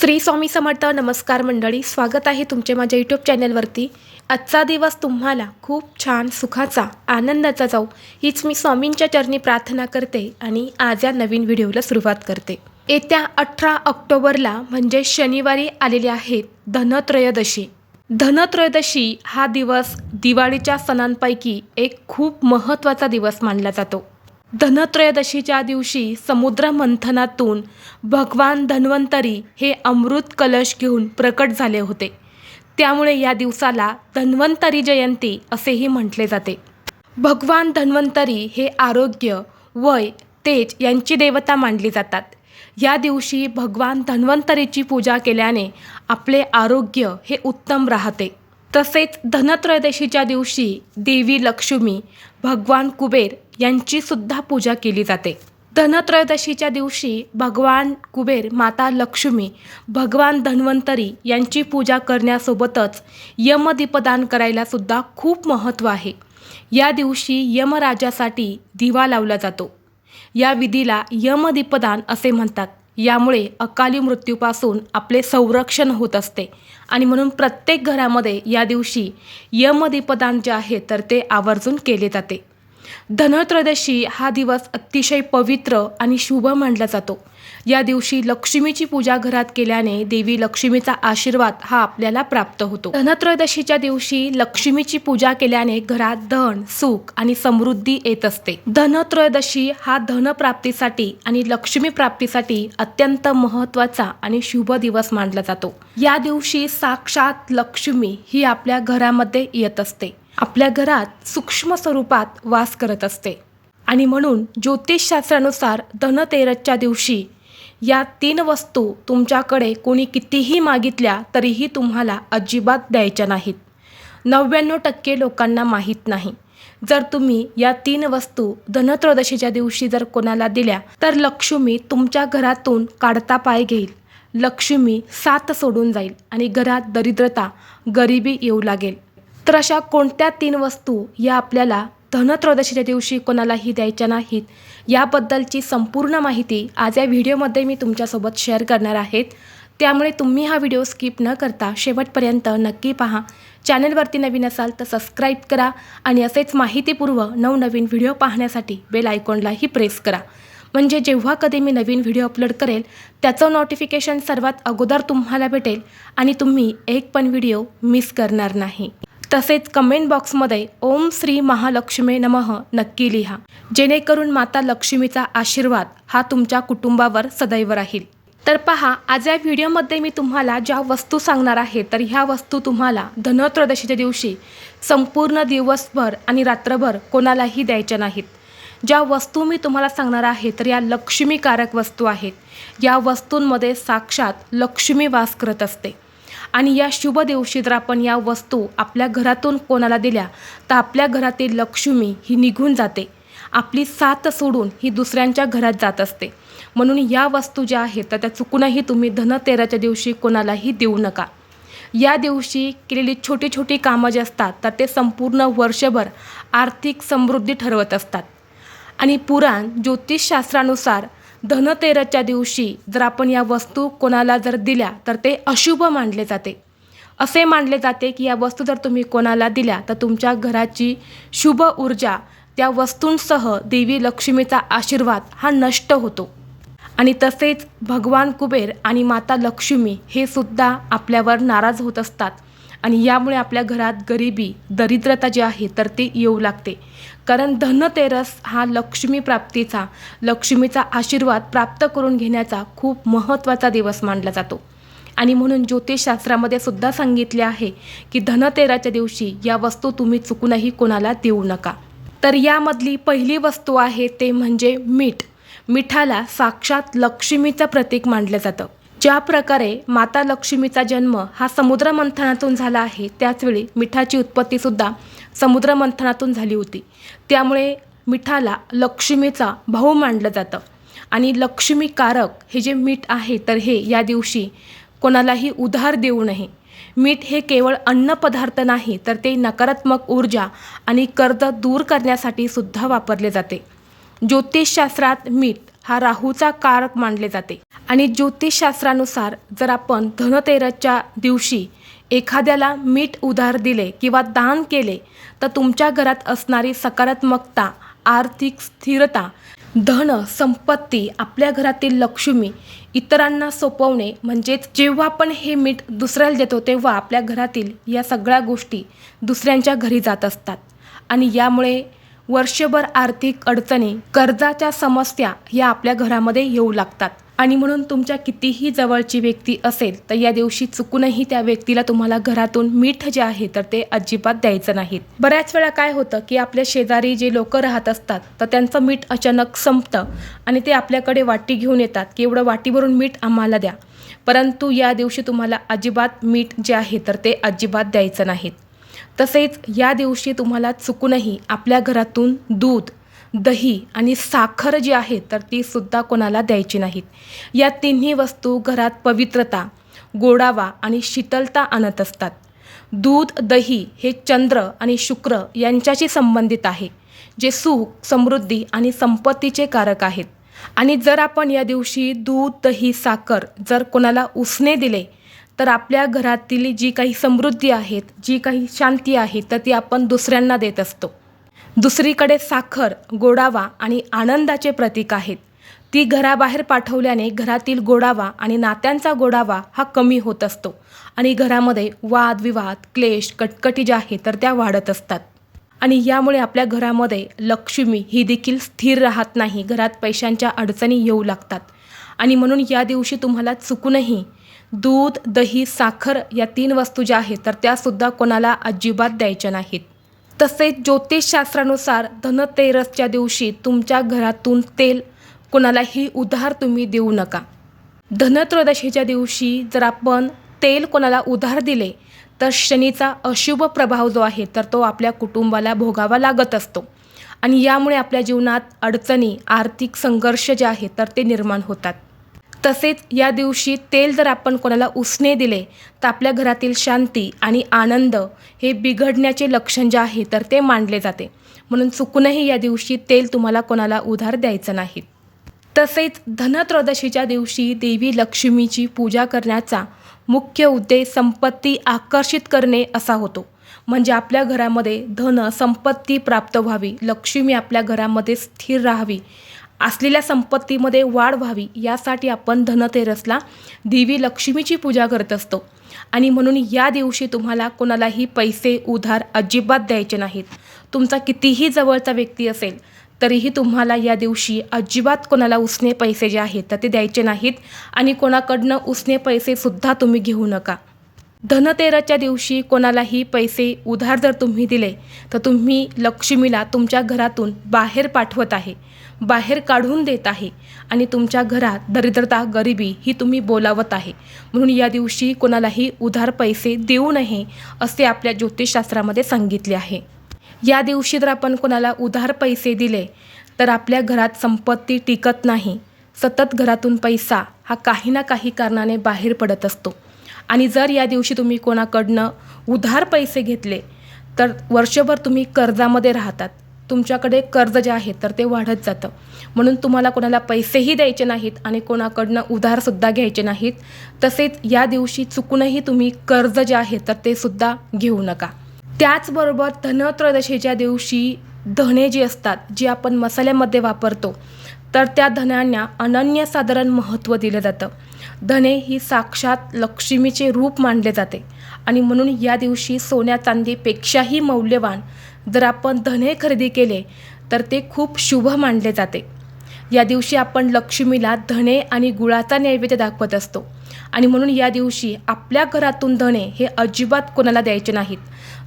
श्री स्वामी समर्थ नमस्कार मंडळी स्वागत आहे तुमचे माझ्या यूट्यूब चॅनलवरती आजचा दिवस तुम्हाला खूप छान सुखाचा आनंदाचा जाऊ हीच मी स्वामींच्या चरणी प्रार्थना करते आणि आज या नवीन व्हिडिओला सुरुवात करते. येत्या अठरा ऑक्टोबरला म्हणजे शनिवारी आलेली आहेत धनत्रयोदशी. धनत्रयोदशी हा दिवस दिवाळीच्या सणांपैकी एक खूप महत्त्वाचा दिवस मानला जातो. धनत्रयोदशीच्या दिवशी समुद्र मंथनातून भगवान धन्वंतरी हे अमृत कलश घेऊन प्रकट झाले होते. त्यामुळे या दिवसाला धन्वंतरी जयंती असेही म्हटले जाते. भगवान धन्वंतरी हे आरोग्य वय तेज यांची देवता मानली जातात. या दिवशी भगवान धन्वंतरीची पूजा केल्याने आपले आरोग्य हे उत्तम राहते. तसेच धनत्रयोदशीच्या दिवशी देवी लक्ष्मी भगवान कुबेर यांची सुद्धा पूजा केली जाते. धनत्रयोदशीच्या दिवशी भगवान कुबेर माता लक्ष्मी भगवान धन्वंतरी यांची पूजा करण्यासोबतच यमदीपदान करायला सुद्धा खूप महत्त्व आहे. या दिवशी यमराजासाठी दिवा लावला जातो. या विधीला यमदीपदान असे म्हणतात. यामुळे अकाली मृत्यूपासून आपले संरक्षण होत असते आणि म्हणून प्रत्येक घरामध्ये या दिवशी यमदीपदान जे आहे तर ते आवर्जून केले जाते. धनत्रयोदशी हा दिवस अतिशय पवित्र आणि शुभ मानला जातो. या दिवशी लक्ष्मीची पूजा घरात केल्याने देवी लक्ष्मीचा आशीर्वाद हा आपल्याला प्राप्त होतो. धनत्रयोदशीच्या दिवशी लक्ष्मीची पूजा केल्याने घरात धन सुख आणि समृद्धी येत असते. धनत्रयोदशी हा धनप्राप्तीसाठी आणि लक्ष्मी प्राप्तीसाठी अत्यंत महत्त्वाचा आणि शुभ दिवस मानला जातो. या दिवशी साक्षात लक्ष्मी ही आपल्या घरामध्ये येत असते. आपल्या घरात सूक्ष्म स्वरूपात वास करत असते. आणि म्हणून ज्योतिषशास्त्रानुसार धनतेरसच्या दिवशी या तीन वस्तू तुमच्याकडे कोणी कितीही मागितल्या तरीही तुम्हाला अजिबात द्यायच्या नाहीत. नव्याण्णव टक्के लोकांना माहीत नाही. जर तुम्ही या तीन वस्तू धनत्रयोदशीच्या दिवशी जर कोणाला दिल्या तर लक्ष्मी तुमच्या घरातून काढता पाय घेईल. लक्ष्मी साथ सोडून जाईल आणि घरात दरिद्रता गरिबी येऊ लागेल. तर अशा कोणत्या तीन वस्तू या आपल्याला धनत्रयोदशीच्या दिवशी कोणालाही द्यायच्या नाहीत याबद्दलची संपूर्ण माहिती आज या व्हिडिओमध्ये मी तुमच्यासोबत शेअर करणार आहेत. त्यामुळे तुम्ही हा व्हिडिओ स्किप न करता शेवटपर्यंत नक्की पहा. चॅनलवरती नवीन असाल तर सबस्क्राईब करा आणि असेच माहितीपूर्व नवनवीन व्हिडिओ पाहण्यासाठी बेल आयकॉनलाही प्रेस करा. म्हणजे जेव्हा कधी मी नवीन व्हिडिओ अपलोड करेल त्याचं नोटिफिकेशन सर्वात अगोदर तुम्हाला भेटेल आणि तुम्ही एक पण व्हिडिओ मिस करणार नाही. तसेच कमेंट बॉक्समध्ये ओम श्री महालक्ष्मी नमः नक्की लिहा. जेणेकरून माता लक्ष्मीचा आशीर्वाद हा तुमच्या कुटुंबावर सदैव राहील. तर पहा आज या व्हिडिओमध्ये मी तुम्हाला ज्या वस्तू सांगणार आहे तर ह्या वस्तू तुम्हाला धनत्रयोदशीच्या दिवशी संपूर्ण दिवसभर आणि रात्रभर कोणालाही द्यायच्या नाहीत. ज्या वस्तू मी तुम्हाला सांगणार आहे तर या लक्ष्मीकारक वस्तू आहेत. या वस्तूंमध्ये साक्षात लक्ष्मी वास करत असते. आणि या शुभ दिवशी जर आपण या वस्तू आपल्या घरातून कोणाला दिल्या तर आपल्या घरातील लक्ष्मी ही निघून जाते. आपली साथ सोडून ही दुसऱ्यांच्या घरात जात असते. म्हणून या वस्तू ज्या आहेत तर त्या चुकूनही तुम्ही धनतेराच्या दिवशी कोणालाही देऊ नका. या दिवशी केलेली छोटी छोटी कामं जे असतात तर ते संपूर्ण वर्षभर आर्थिक समृद्धी ठरवत असतात. आणि पुराण ज्योतिषशास्त्रानुसार धनतेरसच्या दिवशी जर आपण या वस्तू कोणाला जर दिल्या तर ते अशुभ मानले जाते. असे मानले जाते की या वस्तू जर तुम्ही कोणाला दिल्या तर तुमच्या घराची शुभ ऊर्जा त्या वस्तूंसह देवी लक्ष्मीचा आशीर्वाद हा नष्ट होतो. आणि तसेच भगवान कुबेर आणि माता लक्ष्मी हे सुद्धा आपल्यावर नाराज होत असतात. आणि यामुळे आपल्या घरात गरिबी दरिद्रता जी आहे तर ती येऊ लागते. कारण धनतेरस हा लक्ष्मी प्राप्तीचा लक्ष्मीचा आशीर्वाद प्राप्त करून घेण्याचा खूप महत्त्वाचा दिवस मानला जातो. आणि म्हणून ज्योतिषशास्त्रामध्ये सुद्धा सांगितले आहे की धनतेराच्या दिवशी या वस्तू तुम्ही चुकूनही कोणाला देऊ नका. तर यामधली पहिली वस्तू आहे ते म्हणजे मीठ. मिठाला साक्षात लक्ष्मीचं प्रतीक मानलं जातं. ज्या प्रकारे माता लक्ष्मीचा जन्म हा समुद्र मंथनातून झाला आहे त्याचवेळी मिठाची उत्पत्तीसुद्धा समुद्र मंथनातून झाली होती. त्यामुळे मिठाला लक्ष्मीचा भाऊ मानलं जातं. आणि लक्ष्मीकारक हे जे मीठ आहे तर हे या दिवशी कोणालाही उधार देऊ नये. मीठ हे केवळ अन्नपदार्थ नाही तर ते नकारात्मक ऊर्जा आणि कर्ज दूर करण्यासाठी सुद्धा वापरले जाते. ज्योतिषशास्त्रात मीठ हा राहूचा कारक मानले जाते. आणि ज्योतिषशास्त्रानुसार जर आपण धनतेरसच्या दिवशी एखाद्याला मीठ उधार दिले किंवा दान केले तर तुमच्या घरात असणारी सकारात्मकता आर्थिक स्थिरता धन संपत्ती आपल्या घरातील लक्ष्मी इतरांना सोपवणे म्हणजेच जेव्हा आपण हे मीठ दुसऱ्याला देतो तेव्हा आपल्या घरातील या सगळ्या गोष्टी दुसऱ्यांच्या घरी जात असतात. आणि यामुळे वर्षभर आर्थिक अडचणी कर्जाच्या समस्या या आपल्या घरामध्ये येऊ लागतात. आणि म्हणून तुमच्या कितीही जवळची व्यक्ती असेल तर या दिवशी चुकूनही त्या व्यक्तीला तुम्हाला घरातून मीठ जे आहे तर ते अजिबात द्यायचं नाहीत. बऱ्याच वेळा काय होतं की आपल्या शेजारी जे लोक राहत असतात तर त्यांचं मीठ अचानक संपतं आणि ते आपल्याकडे वाटी घेऊन येतात की एवढं वाटीवरून मीठ आम्हाला द्या. परंतु या दिवशी तुम्हाला अजिबात मीठ जे आहे तर ते अजिबात द्यायचं नाहीत. तसेच या दिवशी तुम्हाला चुकूनही आपल्या घरातून दूध दही आणि साखर जी आहे तर ती सुद्धा कोणाला द्यायची नाहीत. या तिन्ही वस्तू घरात पवित्रता गोडावा आणि शीतलता आणत असतात. दूध दही हे चंद्र आणि शुक्र यांच्याशी संबंधित आहे जे सुख समृद्धी आणि संपत्तीचे कारक आहेत. आणि जर आपण या दिवशी दूध दही साखर जर कोणाला उसने दिले तर आपल्या घरातील जी काही समृद्धी आहेत जी काही शांती आहे तर ती आपण दुसऱ्यांना देत असतो. दुसरीकडे साखर गोडावा आणि आनंदाचे प्रतीक आहेत. ती घराबाहेर पाठवल्याने घरातील गोडावा आणि नात्यांचा गोडावा हा कमी होत असतो आणि घरामध्ये वादविवाद क्लेश कटकटी ज्या आहेत तर त्या वाढत असतात. आणि यामुळे आपल्या घरामध्ये लक्ष्मी ही देखील स्थिर राहत नाही घरात पैशांच्या अडचणी येऊ लागतात. आणि म्हणून या दिवशी तुम्हाला चुकूनही दूध दही साखर या तीन वस्तू ज्या आहेत तर त्यासुद्धा कोणाला अजिबात द्यायच्या नाहीत. तसेच ज्योतिषशास्त्रानुसार धनतेरसच्या दिवशी तुमच्या घरातून तेल कोणालाही उधार तुम्ही देऊ नका. धनत्रयोदशीच्या दिवशी जर आपण तेल कोणाला उधार दिले तर शनीचा अशुभ प्रभाव जो आहे तर तो आपल्या कुटुंबाला भोगावा लागत असतो. आणि यामुळे आपल्या जीवनात अडचणी आर्थिक संघर्ष जे आहे तर ते निर्माण होतात. तसेच या दिवशी तेल जर आपण कोणाला उसने दिले तर आपल्या घरातील शांती आणि आनंद हे बिघडण्याचे लक्षण जे आहे तर ते मांडले जाते. म्हणून चुकूनही या दिवशी तेल तुम्हाला कोणाला उधार द्यायचं नाही. तसेच धनत्रयोदशीच्या दिवशी देवी लक्ष्मीची पूजा करण्याचा मुख्य उद्देश संपत्ती आकर्षित करणे असा होतो. म्हणजे आपल्या घरामध्ये धन संपत्ती प्राप्त व्हावी लक्ष्मी आपल्या घरामध्ये स्थिर राहावी असलेल्या संपत्तीमध्ये वाढ व्हावी यासाठी आपण धनतेरसला देवी लक्ष्मीची पूजा करत असतो. आणि म्हणून या दिवशी तुम्हाला कोणालाही पैसे उधार अजिबात द्यायचे नाहीत. तुमचा कितीही जवळचा व्यक्ती असेल तरीही तुम्हाला या दिवशी अजिबात कोणाला उसने पैसे जे आहेत तर ते द्यायचे नाहीत. आणि कोणाकडनं उसने पैसेसुद्धा तुम्ही घेऊ नका. धनतेरसच्या दिवशी कोणालाही पैसे उधार जर तुम्ही दिले तर तुम्ही लक्ष्मीला तुमच्या घरातून बाहेर पाठवत आहे. बाहेर काढून देत आहे आणि तुमच्या घरात दरिद्रता गरिबी ही तुम्ही बोलावत आहे. म्हणून या दिवशी कोणालाही उधार पैसे देऊ नये असे आपल्या ज्योतिषशास्त्रामध्ये सांगितले आहे. या दिवशी जर आपण कोणाला उधार पैसे दिले तर आपल्या घरात संपत्ती टिकत नाही. सतत घरातून पैसा हा काही ना काही कारणाने बाहेर पडत असतो. आणि जर या दिवशी तुम्ही कोणाकडनं उधार पैसे घेतले तर वर्षभर तुम्ही कर्जामध्ये राहतात. तुमच्याकडे कर्ज जे आहे तर ते वाढत जातं. म्हणून तुम्हाला कोणाला पैसेही द्यायचे नाहीत आणि कोणाकडनं उधारसुद्धा घ्यायचे नाहीत तसेच या दिवशी चुकूनही तुम्ही कर्ज जे आहे तर ते सुद्धा घेऊ नका. त्याचबरोबर धनत्रयोदशीच्या दिवशी धने जी असतात जी आपण मसाल्यामध्ये वापरतो तर त्या धन्यांना अनन्यसाधारण महत्त्व दिलं जातं. धने ही साक्षात लक्ष्मीचे रूप मानले जाते. आणि म्हणून या दिवशी सोन्या चांदीपेक्षाही मौल्यवान. जर आपण धने खरेदी केले तर ते खूप शुभ मानले जाते. या दिवशी आपण लक्ष्मीला धने आणि गुळाचा नैवेद्य दाखवत असतो. आणि म्हणून या दिवशी आपल्या घरातून धने हे अजिबात कोणाला द्यायचे नाहीत.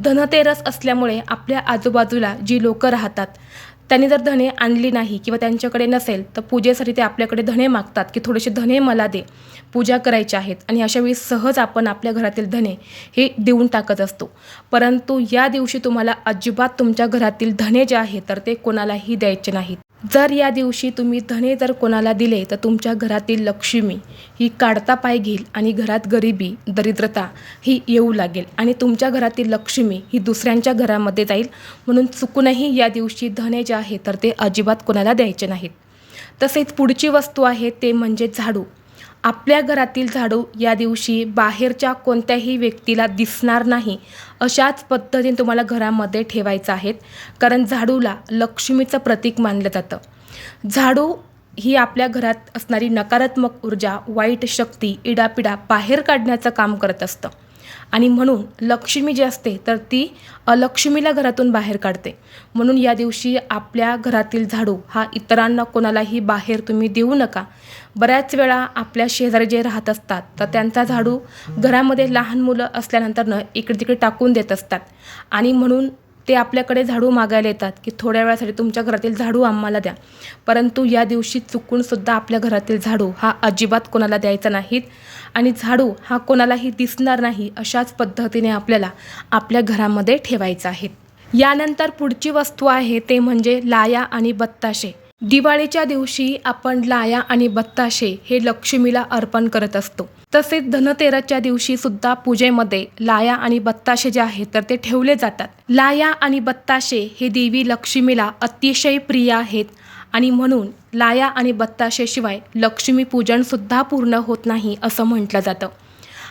धनतेरस असल्यामुळे आपल्या आजूबाजूला जी लोकं राहतात त्यांनी जर धने आणली नाही किंवा त्यांच्याकडे नसेल तर पूजेसाठी ते आपल्याकडे धने मागतात की थोडेसे धने मला दे. पूजा करायच्या आहेत आणि अशावेळी सहज आपण आपल्या घरातील धने हे देऊन टाकत असतो. परंतु या दिवशी तुम्हाला अजिबात तुमच्या घरातील धने जे आहेत तर ते कोणालाही द्यायचे नाहीत. जर या दिवशी तुम्ही धने जर कोणाला दिले तर तुमच्या घरातील लक्ष्मी ही काढता पाय घेईल आणि घरात गरिबी दरिद्रता ही येऊ लागेल आणि तुमच्या घरातील लक्ष्मी ही दुसऱ्यांच्या घरामध्ये जाईल. म्हणून चुकूनही या दिवशी धने जे आहे तर ते अजिबात कोणाला द्यायचे नाहीत. तसेच पुढची वस्तू आहे ते म्हणजे झाडू. आपल्या घरातील झाडू या दिवशी बाहेरच्या कोणत्याही व्यक्तीला दिसणार नाही अशाच पद्धतीने तुम्हाला घरामध्ये ठेवायचं आहेत. कारण झाडूला लक्ष्मीचं प्रतीक मानलं जातं. झाडू ही आपल्या घरात असणारी नकारात्मक ऊर्जा वाईट शक्ती इडापिडा बाहेर काढण्याचं काम करत असतं. आणि म्हणून लक्ष्मी जी असते तर ती अलक्ष्मीला घरातून बाहेर काढते. म्हणून या दिवशी आपल्या घरातील झाडू हा इतरांना कोणालाही बाहेर तुम्ही देऊ नका. बऱ्याच वेळा आपल्या शेजारी जे राहत असतात तर त्यांचा झाडू घरामध्ये लहान मुलं असल्यानंतरनं इकडे तिकडे टाकून देत असतात. आणि म्हणून ते आपल्याकडे झाडू मागायला येतात की थोड्या वेळासाठी तुमच्या घरातील झाडू आम्हाला द्या. परंतु या दिवशी चुकूनसुद्धा आपल्या घरातील झाडू हा अजिबात कोणाला द्यायचा नाहीत आणि झाडू हा कोणालाही दिसणार नाही अशाच पद्धतीने आपल्याला आपल्या घरामध्ये ठेवायचा आहे. यानंतर पुढची वस्तू आहे ते म्हणजे लाया आणि बत्ताशे. दिवाळीच्या दिवशी आपण लाया आणि बत्ताशे हे लक्ष्मीला अर्पण करत असतो. तसेच धनतेरसच्या दिवशी सुद्धा पूजेमध्ये लाया आणि बत्ताशे जे आहेत तर ते ठेवले जातात. लाया आणि बत्ताशे हे देवी लक्ष्मीला अतिशय प्रिय आहेत आणि म्हणून लाया आणि बत्ताशेशिवाय लक्ष्मीपूजनसुद्धा पूर्ण होत नाही असं म्हटलं जातं.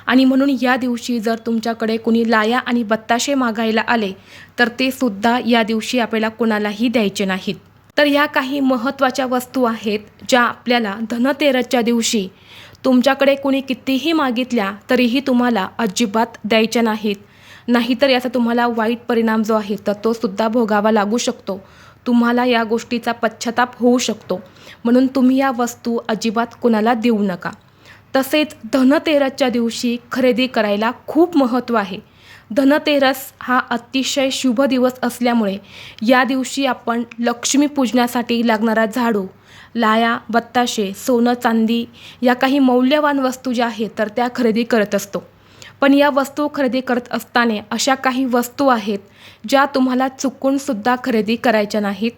आणि म्हणून या दिवशी जर तुमच्याकडे कुणी लाया आणि बत्ताशे मागायला आले तर ते सुद्धा या दिवशी आपल्याला कुणालाही द्यायचे नाहीत. तर ह्या काही महत्त्वाच्या वस्तू आहेत ज्या आपल्याला धनतेरसच्या दिवशी तुमच्याकडे कुणी कितीही मागितल्या तरीही तुम्हाला अजिबात द्यायच्या नाहीत. नाहीतर याचा तुम्हाला वाईट परिणाम जो आहे तर तो सुद्धा भोगावा लागू शकतो. तुम्हाला या गोष्टीचा पश्चाताप होऊ शकतो. म्हणून तुम्ही या वस्तू अजिबात कोणाला देऊ नका. तसेच धनतेरसच्या दिवशी खरेदी करायला खूप महत्त्व आहे. धनतेरस हा अतिशय शुभ दिवस असल्यामुळे या दिवशी आपण लक्ष्मी पूजण्यासाठी लागणारा झाडू लाया बत्ताशे सोनं चांदी या काही मौल्यवान वस्तू ज्या आहेत तर त्या खरेदी करत असतो. पण या वस्तू खरेदी करत असताना अशा काही वस्तू आहेत ज्या तुम्हाला चुकूनसुद्धा खरेदी करायच्या नाहीत.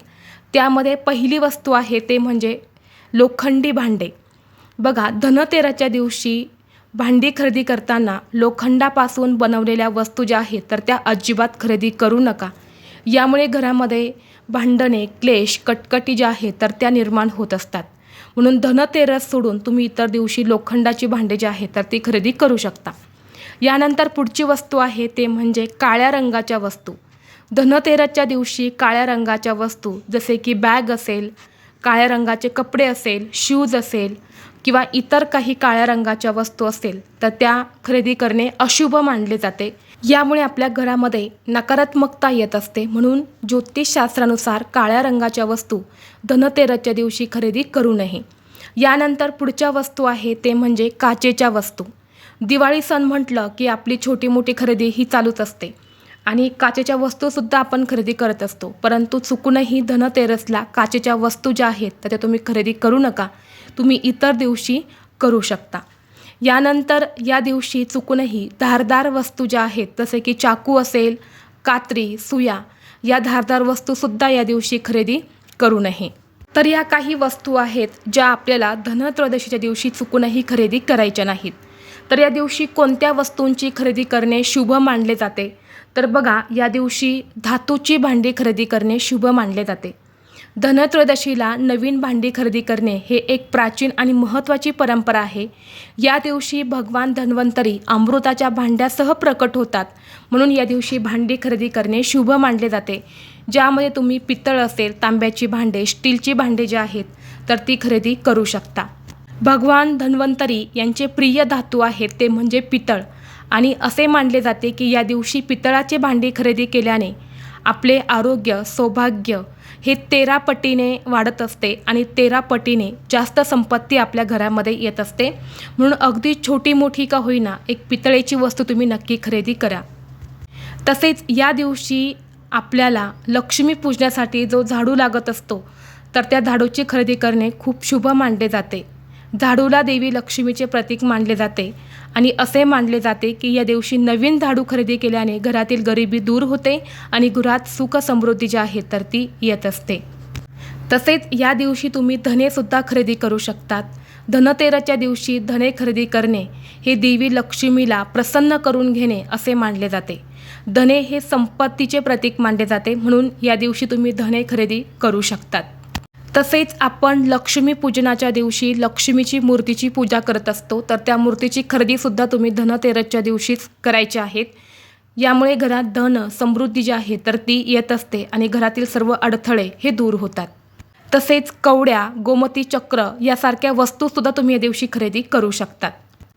त्यामध्ये पहिली वस्तू आहे ते म्हणजे लोखंडी भांडे. बघा धनतेराच्या दिवशी भांडी खरेदी करताना लोखंडापासून बनवलेल्या वस्तू ज्या आहेत तर त्या अजिबात खरेदी करू नका. यामुळे घरामध्ये भांडणे क्लेश कटकटी ज्या आहेत तर त्या निर्माण होत असतात. म्हणून धनतेरस सोडून तुम्ही इतर दिवशी लोखंडाची भांडे जी आहेत तर ती खरेदी करू शकता. यानंतर पुढची वस्तू आहे ते म्हणजे काळ्या रंगाच्या वस्तू. धनतेरसच्या दिवशी काळ्या रंगाच्या वस्तू जसे की बॅग असेल काळ्या रंगाचे कपडे असेल शूज असेल किंवा इतर काही काळ्या रंगाच्या वस्तू असेल तर त्या खरेदी करणे अशुभ मानले जाते. यामुळे आपल्या घरामध्ये नकारात्मकता येत असते. म्हणून ज्योतिषशास्त्रानुसार काळ्या रंगाच्या वस्तू धनतेरसच्या दिवशी खरेदी करू नये. यानंतर पुढच्या वस्तू आहे ते म्हणजे काचेच्या वस्तू. दिवाळी सण म्हटलं की आपली छोटी मोठी खरेदी ही चालूच असते. आणि काचेच्या वस्तूसुद्धा आपण खरेदी करत असतो. परंतु चुकूनही धनतेरसला काचेच्या वस्तू ज्या आहेत तर त्या तुम्ही खरेदी करू नका. तुम्ही इतर दिवशी करू शकता. यानंतर या दिवशी चुकूनही धारदार वस्तू ज्या आहेत जसे की चाकू असेल कात्री सुया या धारदार वस्तूसुद्धा या दिवशी खरेदी करू नये. तर या काही वस्तू आहेत ज्या आपल्याला धनत्रयोदशीच्या दिवशी चुकूनही खरेदी करायच्या नाहीत. तर या दिवशी कोणत्या वस्तूंची खरेदी करणे शुभ मानले जाते? तर बघा या दिवशी धातूची भांडी खरेदी करणे शुभ मानले जाते. धनत्रयोदशीला नवीन भांडी खरेदी करणे हे एक प्राचीन आणि महत्त्वाची परंपरा आहे. या दिवशी भगवान धन्वंतरी अमृताच्या भांड्यासह प्रकट होतात. म्हणून या दिवशी भांडी खरेदी करणे शुभ मानले जाते. ज्यामध्ये तुम्ही पितळ असेल तांब्याची भांडे स्टीलची भांडे जे आहेत तर ती खरेदी करू शकता. भगवान धन्वंतरी यांचे प्रिय धातू आहेत ते म्हणजे पितळ. आणि असे मानले जाते की या दिवशी पितळाचे भांडी खरेदी केल्याने आपले आरोग्य सौभाग्य हे तेरा पटीने वाढत असते आणि तेरा पटीने जास्त संपत्ती आपल्या घरामध्ये येत असते. म्हणून अगदी छोटी मोठी का होईना एक पितळेची वस्तू तुम्ही नक्की खरेदी करा. तसेच या दिवशी आपल्याला लक्ष्मी पूजण्यासाठी जो झाडू लागत असतो तर त्या झाडूची खरेदी करणे खूप शुभ मानले जाते. झाडूला देवी लक्ष्मीचे प्रतीक मानले जाते. आणि असे मानले जाते की या दिवशी नवीन झाडू खरेदी केल्याने घरातील गरिबी दूर होते आणि घरात सुख समृद्धी जी आहे तर ती येत असते. तसेच या दिवशी तुम्ही धनेसुद्धा खरेदी करू शकतात. धनतेराच्या दिवशी धने खरेदी करणे हे देवी लक्ष्मीला प्रसन्न करून घेणे असे मानले जाते. धने हे संपत्तीचे प्रतीक मानले जाते म्हणून या दिवशी तुम्ही धने खरेदी करू शकतात. तसेच आपण लक्ष्मी पूजनाच्या दिवशी लक्ष्मीची मूर्तीची पूजा करत असतो तर त्या मूर्तीची खरेदीसुद्धा तुम्ही धनतेरसच्या दिवशीच करायची आहेत. यामुळे घरात धन समृद्धी जी आहे तर ती येत असते आणि घरातील सर्व अडथळे हे दूर होतात. तसेच कवड्या गोमती चक्र यासारख्या वस्तूसुद्धा तुम्ही या दिवशी खरेदी करू शकतात.